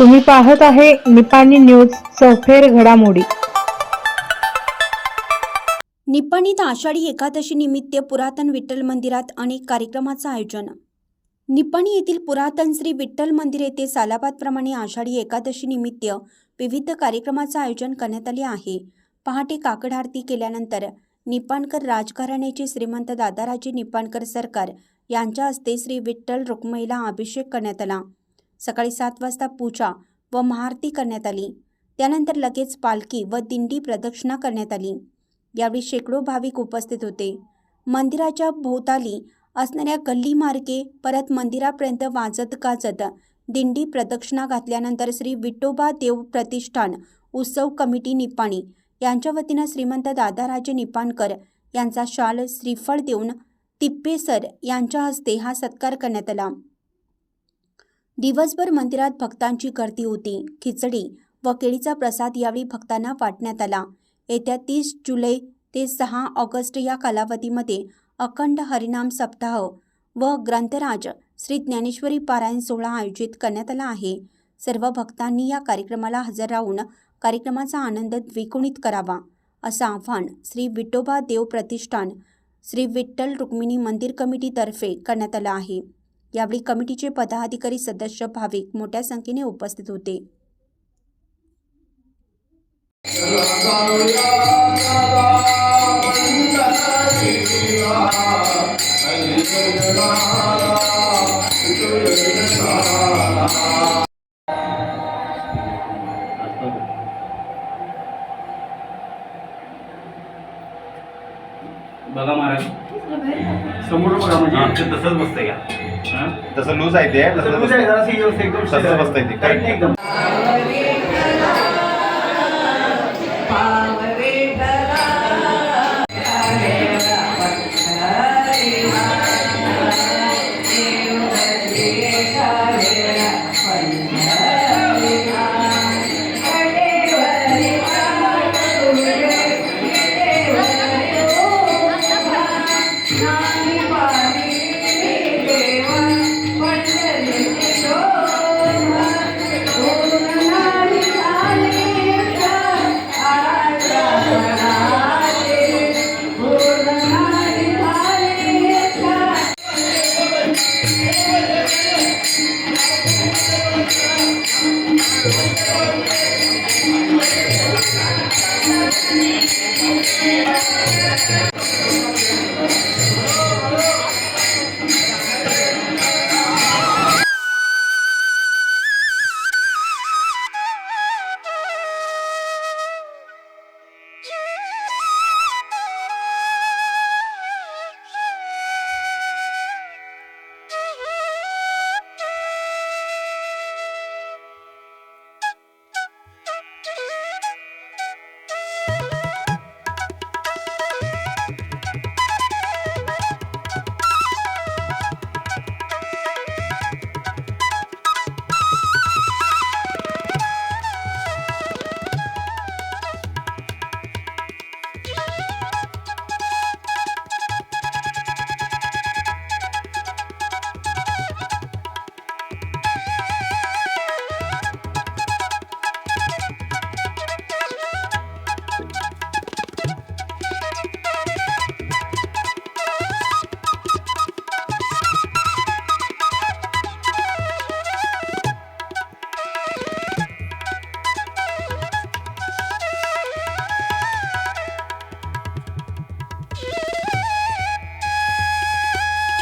तुम्ही पाहत आहे निपाणी न्यूज सफेर घडामोडी. निपाणीत आषाढी एकादशी निमित्त पुरातन विठ्ठल मंदिरात अनेक कार्यक्रमाचं आयोजन. निपाणी येथील पुरातन श्री विठ्ठल मंदिर येथे सालाबादप्रमाणे आषाढी एकादशी निमित्त विविध कार्यक्रमाचं आयोजन करण्यात आले आहे. पहाटे काकड आरती केल्यानंतर निपाणकर राजघराण्याचे श्रीमंत दादाराजे निपाणकर सरकार यांच्या हस्ते श्री विठ्ठल रुक्मईला अभिषेक करण्यात आला. सकाळी सात वाजता पूजा व महाआरती करण्यात आली. त्यानंतर लगेच पालखी व दिंडी प्रदक्षिणा करण्यात आली. यावेळी शेकडो भाविक उपस्थित होते. मंदिराच्या भोवताली असणाऱ्या गल्ली मार्गे परत मंदिरापर्यंत वाजत गाजत दिंडी प्रदक्षिणा घातल्यानंतर श्री विठोबा देव प्रतिष्ठान उत्सव कमिटी निपाणी यांच्या वतीनं श्रीमंत दादाराजे निपाणकर यांचा शाल श्रीफळ देऊन तिप्पेसर यांच्या हस्ते हा सत्कार करण्यात आला. दिवसभर मंदिरात भक्तांची गर्दी होती. खिचडी व केळीचा प्रसाद यावेळी भक्तांना वाटण्यात आला. येत्या तीस जुलै ते सहा ऑगस्ट या कालावधीमध्ये अखंड हरिनाम सप्ताह व ग्रंथराज श्री ज्ञानेश्वरी पारायण सोहळा आयोजित करण्यात आला आहे. सर्व भक्तांनी या कार्यक्रमाला हजर राहून कार्यक्रमाचा आनंद द्विगुणित करावा असं आव्हान श्री विठोबा देव प्रतिष्ठान श्री विठ्ठल रुक्मिणी मंदिर कमिटीतर्फे करण्यात आलं आहे. यावेळी कमिटीचे पदाधिकारी सदस्य भाविक मोठ्या संख्येने उपस्थित होते. बघा महाराज. समोर बघा म्हणजे. तसंच बसतंय का? हा? तसं लूज आहे ते तसं. बसतंय ते. Thank you.